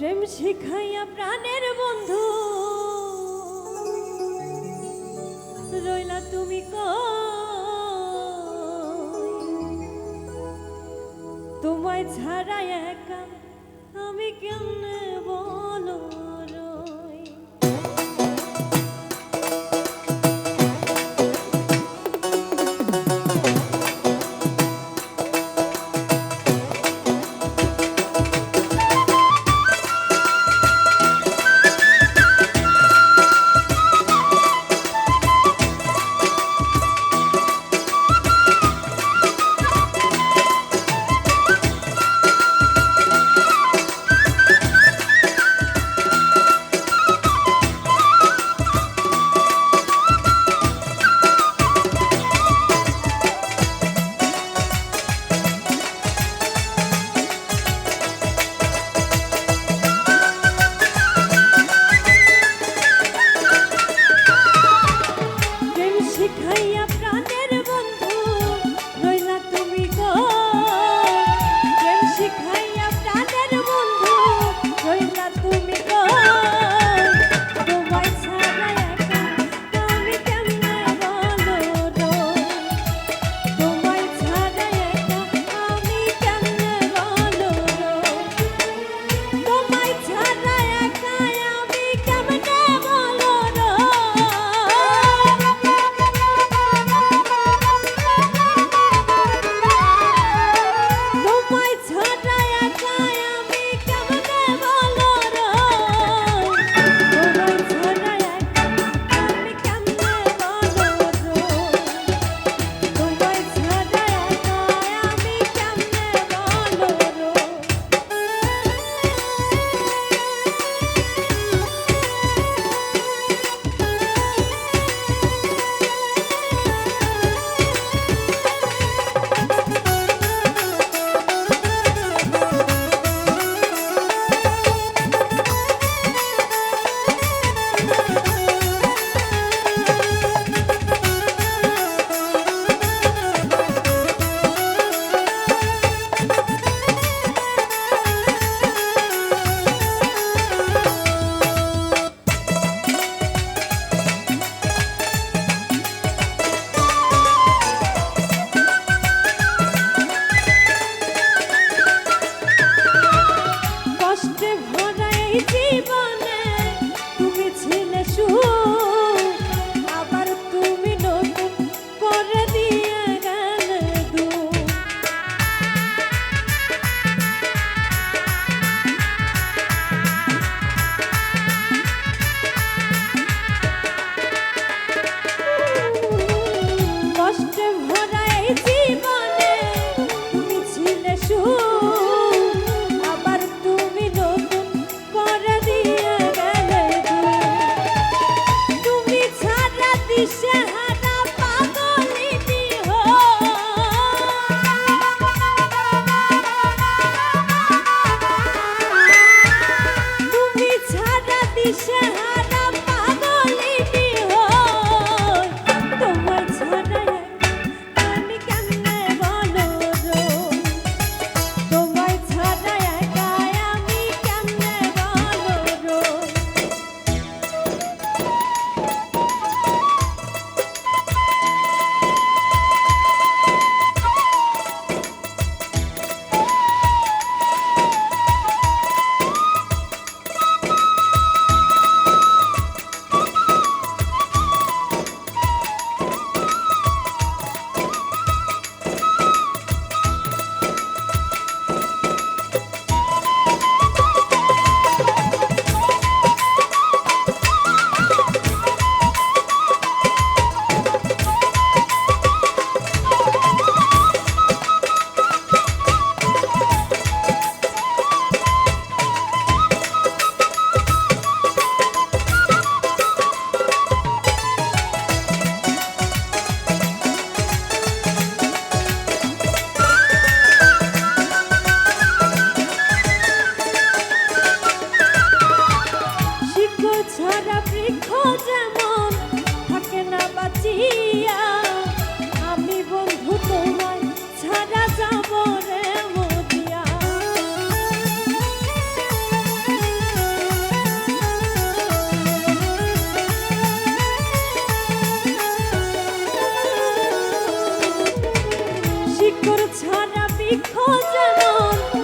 প্রেম শিখাইয়া প্রাণের বন্ধু। রইলা তুমি ক তোমায় ছাড়া একা আমি কেমনে বলো? Лиши বৃক্ষ যেমন